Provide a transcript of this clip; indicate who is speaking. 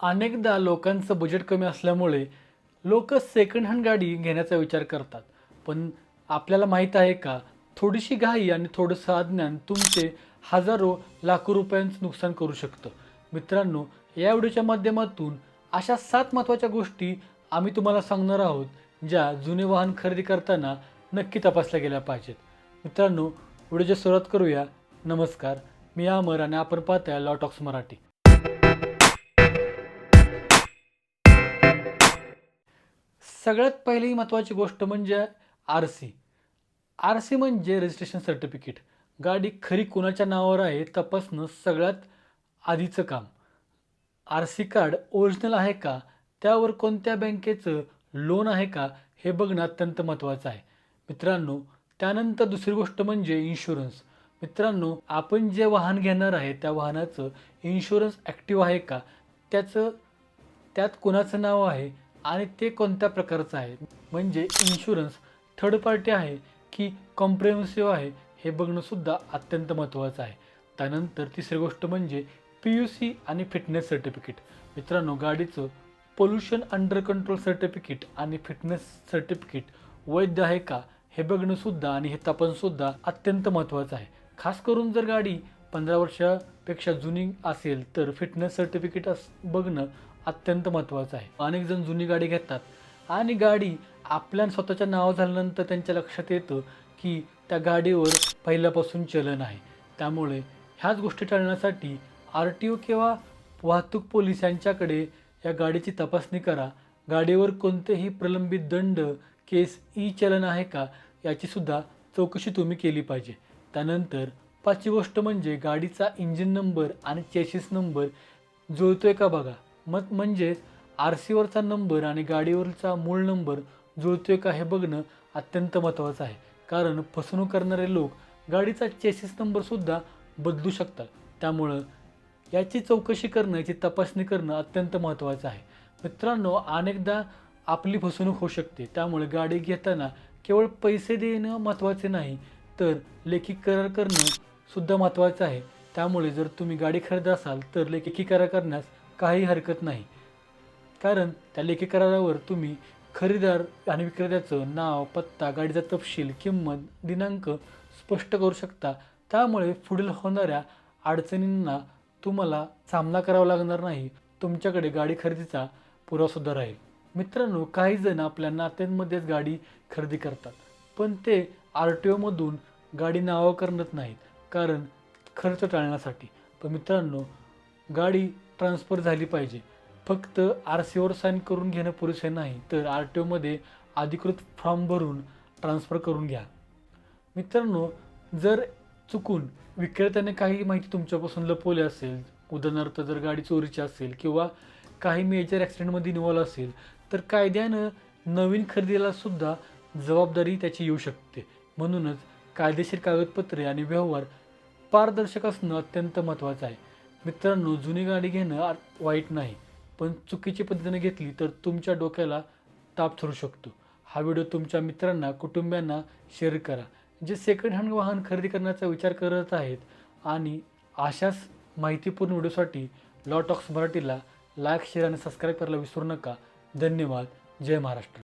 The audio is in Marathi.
Speaker 1: अनेकदा लोकांचं बजेट कमी असल्यामुळे लोक सेकंड हँड गाडी घेण्याचा विचार करतात. पण आपल्याला माहीत आहे का थोडीशी घाई आणि थोडंसं अज्ञान तुमचे हजारो लाखो रुपयांचं नुकसान करू शकतं. मित्रांनो या व्हिडिओच्या माध्यमातून अशा सात महत्त्वाच्या गोष्टी आम्ही तुम्हाला सांगणार आहोत ज्या जुने वाहन खरेदी करताना नक्की तपासल्या गेल्या पाहिजेत. मित्रांनो व्हिडिओची सुरुवात करूया. नमस्कार मी अमर आणि आपण पाहताय लॉट ऑक्स मराठी. सगळ्यात पहिली महत्त्वाची गोष्ट म्हणजे आर सी. आर सी म्हणजे रजिस्ट्रेशन सर्टिफिकेट गाडी खरी कोणाच्या नावावर आहे तपासणं सगळ्यात आधीचं काम. आर सी कार्ड ओरिजिनल आहे का? त्यावर कोणत्या बँकेचं लोन आहे का? हे बघणं अत्यंत महत्त्वाचं आहे. मित्रांनो त्यानंतर दुसरी गोष्ट म्हणजे इन्शुरन्स मित्रांनो आपण जे वाहन घेणार आहे त्या वाहनाचं इन्शुरन्स ॲक्टिव्ह आहे का? त्याचं त्यात कोणाचं नाव आहे? आणि ते कोणत्या प्रकारचं आहे? म्हणजे इन्शुरन्स थर्ड पार्टी आहे की कॉम्प्रेहेन्सिव्ह आहे? हे बघणंसुद्धा अत्यंत महत्त्वाचं आहे. त्यानंतर तिसरी गोष्ट म्हणजे पी यू सी आणि फिटनेस सर्टिफिकेट मित्रांनो गाडीचं पोल्युशन अंडर कंट्रोल सर्टिफिकेट आणि फिटनेस सर्टिफिकेट वैध आहे का? हे बघणंसुद्धा आणि हे तपासणंसुद्धा अत्यंत महत्त्वाचं आहे. खास करून जर गाडी पंधरा वर्षापेक्षा जुनी असेल तर फिटनेस सर्टिफिकेट अस बघणं अत्यंत महत्त्वाचं आहे. अनेक जण जुनी गाडी घेतात आणि गाडी आपल्या स्वतःच्या नाव झाल्यानंतर त्यांच्या लक्षात येतं की त्या गाडीवर पहिल्यापासून चलन आहे. त्यामुळे ह्याच गोष्टी टाळण्यासाठी आर टी ओ किंवा वाहतूक पोलीस यांच्याकडे या गाडीची तपासणी करा. गाडीवर कोणतेही प्रलंबित दंड केस ई चलन आहे का याचीसुद्धा चौकशी तुम्ही केली पाहिजे. त्यानंतर पाचवी गोष्ट म्हणजे गाडीचा इंजिन नंबर आणि चेसिस नंबर जुळतोय का बघा. मग म्हणजे आर सीवरचा नंबर आणि गाडीवरचा मूळ नंबर जुळतोय का हे बघणं अत्यंत महत्त्वाचं आहे. कारण फसवणूक करणारे लोक गाडीचा चेसिस नंबरसुद्धा बदलू शकतात. त्यामुळं याची चौकशी करणं याची तपासणी करणं अत्यंत महत्त्वाचं आहे. मित्रांनो अनेकदा आपली फसवणूक होऊ शकते. त्यामुळे गाडी घेताना केवळ पैसे देणं महत्त्वाचे नाही तर लेखी करार करणं सुद्धा महत्त्वाचं आहे. त्यामुळे जर तुम्ही गाडी खरेदी असाल तर लेखी करार करण्यास काही हरकत नाही. कारण त्या लेखी करारावर तुम्ही खरेदीदार आणि विक्रेत्याचं नाव पत्ता गाडीचा तपशील किंमत दिनांक स्पष्ट करू शकता. त्यामुळे पुढील होणाऱ्या अडचणींना तुम्हाला सामना करावा लागणार नाही. तुमच्याकडे गाडी खरेदीचा पुरावासुद्धा राहील. मित्रांनो काही जण आपल्या नात्यांमध्येच गाडी खरेदी करतात पण ते आर टी ओमधून गाडी नावं करत नाहीत कारण खर्च टाळण्यासाठी. पण मित्रांनो गाडी ट्रान्सफर झाली पाहिजे. फक्त आर सीवर साईन करून घेणं पुरेसे नाही तर आर टी ओमध्ये अधिकृत फॉर्म भरून ट्रान्सफर करून घ्या. मित्रांनो जर चुकून विक्रेत्याने काही माहिती तुमच्यापासून लपवली असेल उदाहरणार्थ जर गाडी चोरीची असेल किंवा काही मेजर ॲक्सिडेंटमध्ये इन्वॉल्व असेल तर कायद्यानं नवीन खरेदीला सुद्धा जबाबदारी त्याची येऊ शकते. म्हणूनच कायदेशीर कागदपत्रे आणि व्यवहार पारदर्शक असणं अत्यंत महत्त्वाचं आहे. मित्रांनो जुनी गाडी घेणं वाईट नाही पण चुकीची पद्धतीने घेतली तर तुमच्या डोक्याला ताप ठरू शकतो. हा व्हिडिओ तुमच्या मित्रांना कुटुंबियांना शेअर करा. जे सेकंड हँड वाहन खरेदी करण्याचा विचार करत आहेत आणि अशाच माहितीपूर्ण व्हिडिओसाठी लॉ टॉक्स मराठीला लाईक शेअर आणि सबस्क्राईब करायला विसरू नका. धन्यवाद. जय महाराष्ट्र.